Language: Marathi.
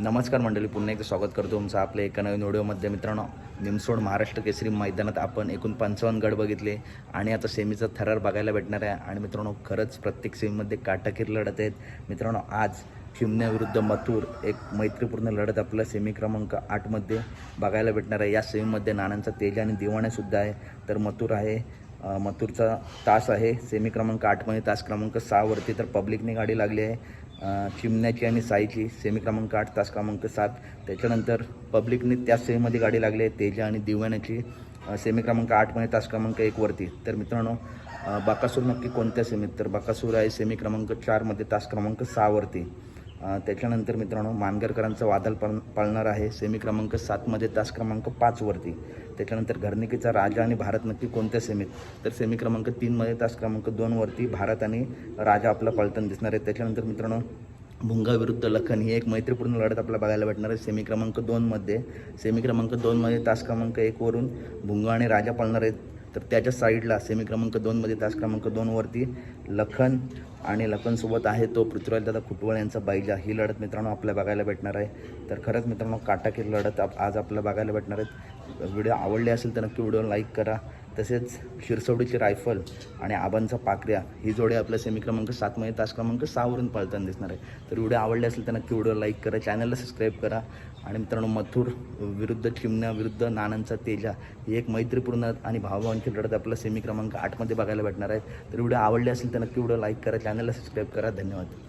नमस्कार मंडळी पुन्हा एकदा स्वागत करतो तुमचं आपल्या एका नवीन व्हिडिओमध्ये मित्रांनो निमसोड महाराष्ट्र केसरी मैदानात आपण एकूण पंचावन्न गड बघितले आणि आता सेमीचा थरार बघायला भेटणार आहे. आणि मित्रांनो खरंच प्रत्येक सेमीमध्ये काटाकीर लढत आहेत. मित्रांनो आज चिमण्या मथुर एक मैत्रीपूर्ण लढत आपल्याला सेमी क्रमांक आठमध्ये बघायला भेटणार आहे. या सेमीमध्ये नानांचा तेज आणि दिवाण्यासुद्धा आहे. तर मथुर आहे. मथुरचा तास आहे. सेमी क्रमांक आठमध्ये तास क्रमांक सहावरती तर पब्लिकने गाडी लागली आहे. चिमण्याची आणि साईची सेमी क्रमांक आठ तास क्रमांक सात. त्याच्यानंतर पब्लिकने त्याच सेमीमध्ये गाडी लागली आहे. तेजा आणि दिव्यानाची सेमी क्रमांक आठमध्ये तास क्रमांक एकवरती तर मित्रांनो बाकासूर नक्की कोणत्या सेमीत? तर बाकासूर आहे सेमी क्रमांक चारमध्ये तास क्रमांक सहावरती त्याच्यानंतर मित्रांनो मानगरकरांचं वादल पळ पाळणार आहे. सेमी क्रमांक सातमध्ये तास क्रमांक पाचवरती त्याच्यानंतर घरनिकीचा राजा आणि भारत नक्की कोणत्या सेमीत? तर सेमी क्रमांक तीनमध्ये तास क्रमांक दोनवरती भारत आणि राजा आपला पळताना दिसणार आहे. त्याच्यानंतर मित्रांनो भुंगा विरुद्ध लखन ही एक मैत्रीपूर्ण लढत आपल्याला बघायला भेटणार आहे. सेमी क्रमांक दोनमध्ये सेमी क्रमांक दोनमध्ये तास क्रमांक एकवरून भुंगा आणि राजा पळणार आहेत. तर त्याच्या साईडला सेमी क्रमांक दोनमध्ये तास क्रमांक दोनवरती लखन आणि लखनसोबत आहे तो पृथ्वीराज दादा खुटवळ यांचा बाईजा ही लढत मित्रांनो आपल्याला बघायला भेटणार आहे. तर खरंच मित्रांनो काटाकीर लढत आप आज आपल्याला बघायला भेटणार आहेत. व्हिडिओ आवडले असेल तर नक्की व्हिडिओ लाईक करा. तसेच शिरसवडीची रायफल आणि आबांचा पाकऱ्या ही जोडी आपल्या सेमी क्रमांक सातमध्ये तास क्रमांक सहावरून पळताना दिसणार आहे. तर व्हिडिओ आवडले असेल तर नक्की व्हिडिओ लाईक करा चॅनलला सबस्क्राईब करा. आणि मित्रांनो मथुर विरुद्ध चिमण्या विरुद्ध नानांचा तेजा ही एक मैत्रीपूर्ण आणि भावभावांची लढत आपल्याला सेमी क्रमांक आठमध्ये बघायला भेटणार आहे तर व्हिडिओ आवडले असेल तर नक्की व्हिडिओ लाईक करा चॅनलला सबस्क्राईब करा. धन्यवाद.